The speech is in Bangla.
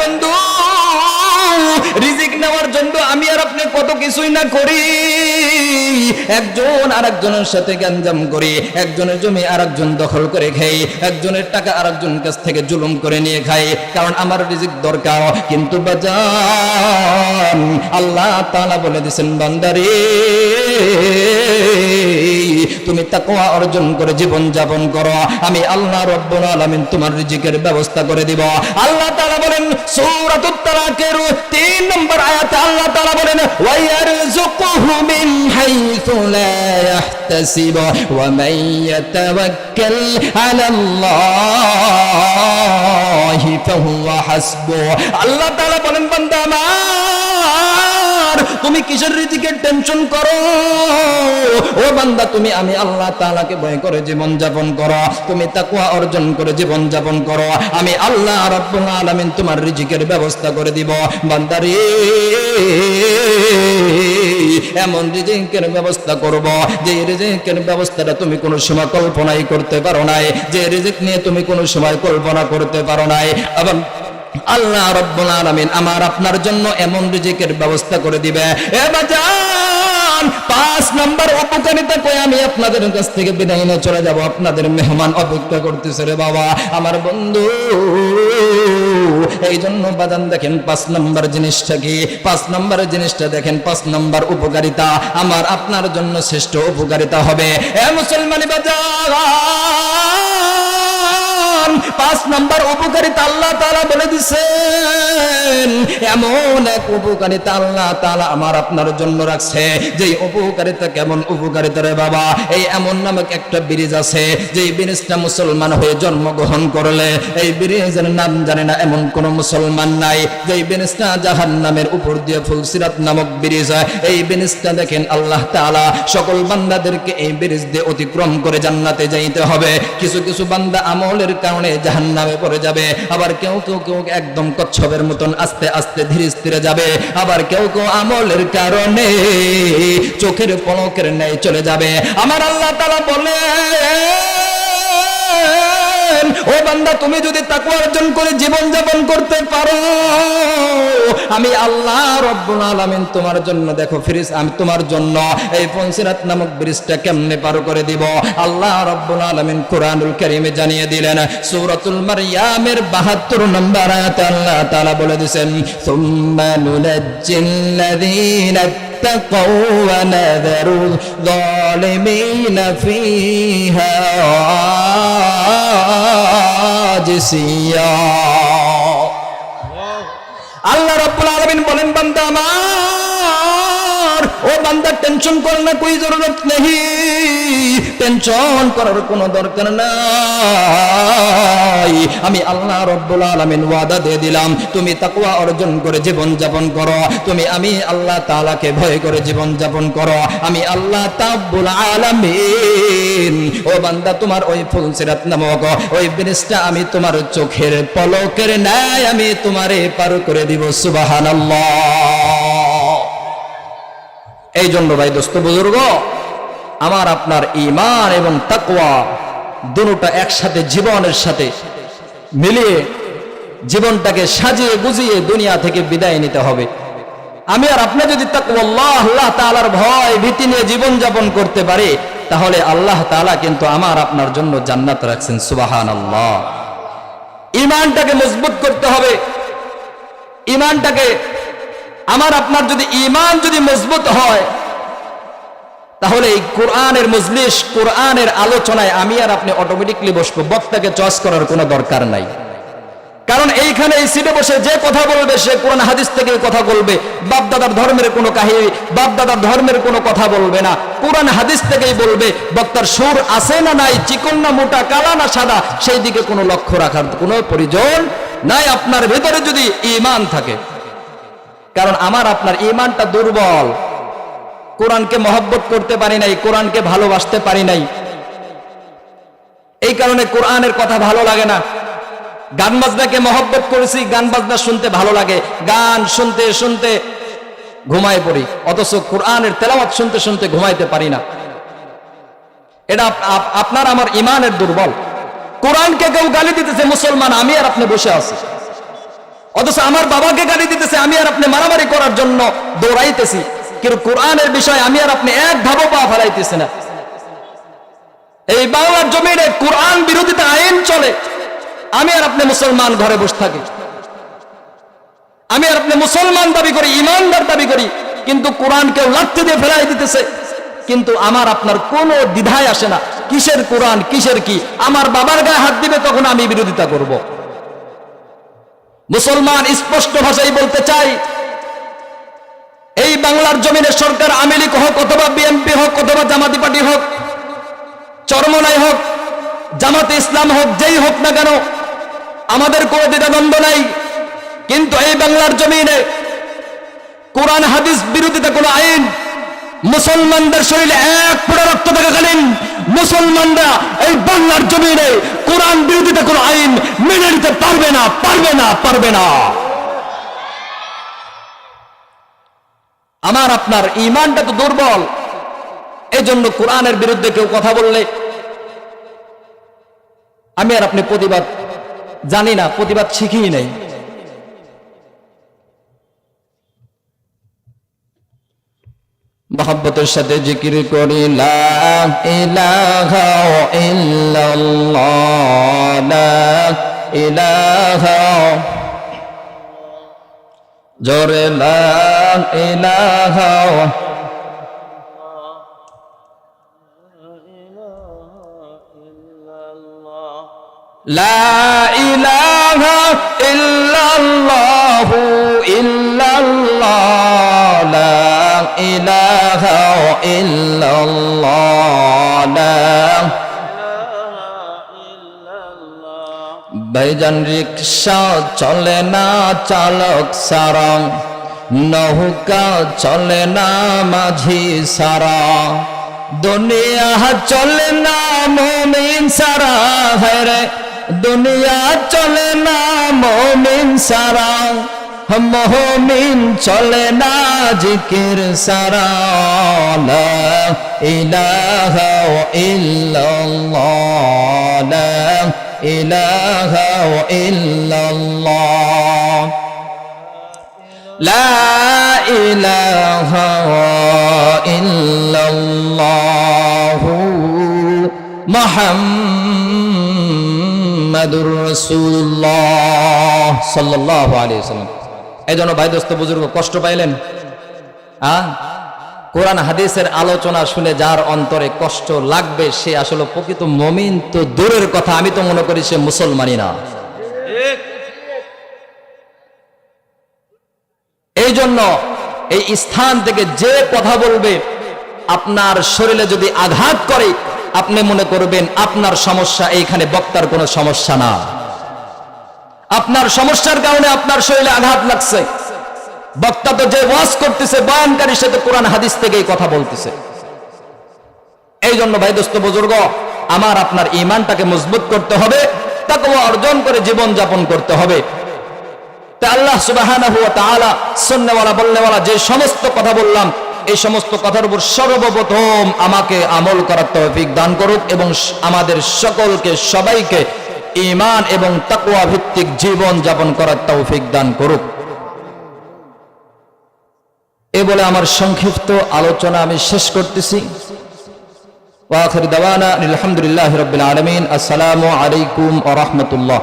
বন্ধু রিজিক নেওয়ার জন্য আমি আর আপনি কত কিছুই না করি। একজন আর একজনের সাথে গ্যাঞ্জাম করি, একজনের জমি দখল করে খাই একজনের টাকা কাছ থেকে জুলুম করে নিয়ে খাই কারণ আমার রিজিক দরকার, কিন্তু বাজান, আল্লাহ তাআলা বলে দিয়েছেন, বান্দারে, তুমি তাকওয়া অর্জন করে জীবন যাপন করো। আমি আল্লাহ রব্বুল আলামিন তোমার রিজিকের ব্যবস্থা করে দিব। আল্লাহ তাআলা বলেন, সূরাতুত তালাকের 3 নম্বর আয়াতে আল্লাহ তাআলা বলেন ওয়া ইয়ারযুকুহু মিন হাইথু লা ইয়াহতাসিব ওয়া মান ইয়াতাওয়াক্কাল আলাল্লাহি ফাহুয়া হাসবু আল্লাহ তাআলা বলেন বান্দা আমার তুমি কিসের রিজিকের টেনশন করো? ও বান্দা, তুমি আমি আল্লাহ তাআলাকে ভয় করে জীবন যাপন করো। তুমি তাকওয়া অর্জন করে জীবন যাপন করো। আমি আল্লাহ রাব্বুল আলামিন তোমার রিজিকের ব্যবস্থা করে দিব। বান্দারে এমন রিজিকের ব্যবস্থা করব, যে রিজিকের ব্যবস্থাটা তুমি কোনো সময় কল্পনাই করতে পারো নাই, যে রিজিক নিয়ে তুমি কোনো সময় কল্পনা করতে পারো নাই। এবং আল্লাহ রব্বুল আলামিন আমার আপনার জন্য এমন রিজিকের ব্যবস্থা করে দিবে। এ বাজান, পাঁচ নাম্বার উপকারিতা কই আমি আপনাদের কাছ থেকে বিদায় নিয়ে চলে যাব। আপনাদের মেহমান অপেক্ষা করতেছে রে বাবা। আমার বন্ধু এই জন্য বাদান দেখেন পাঁচ নাম্বার জিনিসটা কি? পাঁচ নাম্বার জিনিসটা দেখেন, পাঁচ নাম্বার উপকারিতা। আমার আপনার জন্য শ্রেষ্ঠ উপকারিতা হবে। এ মুসলমানি বাজার পাঁচ নম্বর উপকারিতা আল্লাহ তালা বলে দিছেন এমন এক উপকারিতা আল্লাহ তাআলা আমার আপনার জন্য রাখছে। যে উপকারিতা কেমন উপকারিতা রে বাবা? এই এমন নামক একটা ব্রিজ আছে যে ব্রিজটা মুসলমান হয়ে জন্মগ্রহণ করলে, এই ব্রিজের নাম জানে না এমন কোন মুসলমান নাই। যে ব্রিজটা জাহান্নামের উপর দিয়ে ফুলসিরাত নামক ব্রিজ, এই ব্রিজটা দেখেন আল্লাহ তাআলা, সকল বান্দাদেরকে এই ব্রিজ দিয়ে অতিক্রম করে জান্নাতে যাইতে হবে। কিছু কিছু বান্দা আমলের কারণে জাহান্নামে পড়ে যাবে, আবার কেউ কেউ কেউ একদম কচ্ছপের মতন আস্তে আস্তে ধীরে স্থিরে যাবে। আবার কেউ কেউ আমলের কারণে চোখের পলকের ন্যায় চলে যাবে। আমার আল্লাহ তালা বলে ও বান্দা, তুমি যদি তাকওয়া অর্জন করে জীবন যাপন করতে পারো আমি আল্লাহ রব্বুল আলামিন তোমার জন্য দেখো ফিরিস আমি তোমার জন্য এই পঞ্চিরাত নামক ব্রিজটা কেমনে পার করে দিব আল্লাহ রব্বুল আলামিন কোরআনুল কারীমে জানিয়ে দিলেন সূরাতুল মারইয়ামের 72 নম্বর আয়াতে আল্লাহ তাআলা বলে দিবেন সুম্মা নুনাজ্জিল্লাযীনা اتقوا ونذر الظالمين فيها جسيا আল্লাহ রাব্বুল আলামিন বলেন বান্দা আমার। বান্দা টেনশন কর না কোই জরুরত নেই। টেনশন করার কোনো দরকার নাই। আমি আল্লাহ রব্বুল আলামিন ওয়াদা দিয়ে দিলাম, তুমি তাকওয়া অর্জন করে জীবন যাপন করো। তুমি, আমি আল্লাহ তাআলাকে ভয় করে জীবন যাপন করো। আমি আল্লাহ তাব্বুল আলামিন। ও বান্দা, তোমার ওই ফুলসিরাত নামক ওই ব্রিজটা আমি তোমার চোখের পলকের ন্যায় আমি তোমারে পার করে দিব, সুবহানাল্লাহ। এই জন্য ভাই দোস্ত বুজুর্গ, আমার আপনার ইমান এবং তাকওয়া দুটোটা একসাথে জীবনের সাথে মিলিয়ে জীবনটাকে সাজিয়ে গুজিয়ে দুনিয়া থেকে বিদায় নিতে হবে। আমি আর আপনি যদি আল্লাহ আল্লাহ তাআলার ভয়, ভীতি নিয়ে জীবন যাপন করতে পারি, তাহলে আল্লাহ তাআলা কিন্তু আমার আপনার জন্য জান্নাত রাখছেন, সুবহানাল্লাহ। ইমানটাকে মজবুত করতে হবে। ইমানটাকে আমার আপনার যদি ইমান যদি মজবুত হয়, তাহলে এই কোরআনের মজলিস, কোরআনের আলোচনায় আমি আর আপনি অটোমেটিকলি বসবো। বক্তাকে চয়েস করার কোনো দরকার নাই। কারণ এইখানে এই সিটে বসে যে কথা বলবে, সে কোরআন হাদিস থেকে কথা বলবে। বাপদাদার ধর্মের কোনো কাহিনী, বাপদাদার ধর্মের কোনো কথা বলবে না। কোরআন হাদিস থেকেই বলবে, বক্তার সুর আছে না নাই, চিকন না মোটা, কালা না সাদা, সেই দিকে কোনো লক্ষ্য রাখার কোনো প্রয়োজন নাই। আপনার ভেতরে যদি ইমান থাকে কারণ আমার আপনার ইমানটা দুর্বল। কোরআনকে মহব্বত করতে পারি নাই, কোরআনকে ভালোবাসতে পারি নাই। এই কারণে কোরআনের কথা ভালো লাগে না। গান বাজনাকে মহব্বত করেছি, গান বাজনা শুনতে ভালো লাগে। গান শুনতে শুনতে ঘুমায় পড়ি, অথচ কোরআনের তেলাওয়াত শুনতে শুনতে ঘুমাইতে পারি না। এটা আপ- আপ- আপনার আমার ইমানের দুর্বল। কোরআনকে কেউ গালি দিতেছে, মুসলমান, আমি আর আপনি বসে আছি। অথচ আমার বাবাকে গালি দিতেছে, আমি আর আপনি মারামারি করার জন্য দৌড়াইতেছি। কিন্তু কোরআনের বিষয় আমি আর আপনি এক ধাপও পা ফেলাইতেছি না। এই বাংলার জমিনে কোরআন বিরোধিতা আইন চলে। আমি আর আপনি মুসলমান ঘরে বসে থাকি। আমি আর আপনি মুসলমান দাবি করি, ইমানদার দাবি করি, কিন্তু কোরআন কেউ লাথি দিয়ে ফেলাই দিতেছে। কিন্তু আমার আপনার কোনো দ্বিধায় আসে না। কিসের কোরআন, কিসের কি? আমার বাবার গায়ে হাত দিবে, তখন আমি বিরোধিতা করব। মুসলমান স্পষ্ট ভাষায় বলতে চাই, এই বাংলার জমিনের সরকার আমেলিক হোক অথবা বিএনপি হোক অথবা জামাতি পার্টি হোক, চরমনাই হোক, জামাতে ইসলাম হোক, যেই হোক না কেন, আমাদের কোনো দ্বিধাদ্বন্দ্ব নাই। কিন্তু এই বাংলার জমিনে কোরআন, হাদিস বিরোধিতা কোনো আইন, মুসলমানদের শরীরে এক ফোঁটা রক্ত থাকাকালীন মুসলমানরা এই বাংলার জমিনে কোরআন বিরোধিতা কোনো আইন মেনে নিতে পারবে না পারবে না পারবে না। আমার আপনার ইমানটা তো দুর্বল। এই জন্য কোরআনের বিরুদ্ধে কেউ কথা বললে আমি আর আপনি প্রতিবাদ জানি না, প্রতিবাদ শিখিই নাই। মহাব্বতের সাথে জিকির করি জোরে লা ইলাহা إلا الله لا ভাইজান রিক্সা চলে না চালক সারা নৌকা চলে না মাঝি সারা দুনিয়া চলে না মোমিন সারা হরে দুনিয়া চলে না মোমিন সারা মহমিন চলে না জিকির সারা ইলাহ ইল্লাল্লাহ ইলাহ ইল্লাল্লাহ লা ইলাহা ইল্লাল্লাহু মুহাম্মাদুর রাসূলুল্লাহ সাল্লাল্লাহু আলাইহি ওয়াসাল্লাম এই জন্য ভাই দোস্ত বুজুর্গ কষ্ট পাইলেন? আ? কোরআন হাদিসের আলোচনা শুনে যার অন্তরে কষ্ট লাগবে, সে আসলে প্রকৃত মমিন তো দূরের কথা, আমি তো মনে করি সে মুসলমানই না। এই জন্য এই স্থান থেকে যে কথা বলবে, আপনার শরীরে যদি আঘাত করে, আপনি মনে করবেন আপনার সমস্যা, এইখানে বক্তার কোনো সমস্যা না। আপনার সমস্যার কারণে আপনার শরীরে আঘাত লাগছে। বক্তা তো যে ওয়াজ করতেছে, বয়ানকারী সে তো কোরআন হাদিস থেকেই কথা বলতেছে। এই জন্য ভাই দোস্ত বুজুর্গ, আমার আপনার ইমানটাকে মজবুত করতে হবে তাকে অর্জন করে জীবন যাপন করতে হবে। তা আল্লাহ তাআলা সুন্নাহওয়ালা বললেওয়ালা যে সমস্ত কথা বললাম, এই সমস্ত কথার উপর সর্বপ্রথম আমাকে আমল করার তৌফিক দান করুক এবং আমাদের সকলকে, সবাইকে ঈমান এবং তাকুয়া ভিত্তিক জীবন যাপন করার তৌফিক দান করুক। এ বলে আমার সংক্ষিপ্ত আলোচনা আমি শেষ করতেছি। ওয়া আখির দাওয়ানা আলহামদুলিল্লাহি রাব্বিল আলামিন। আসসালামু আলাইকুম ওয়া রাহমাতুল্লাহ।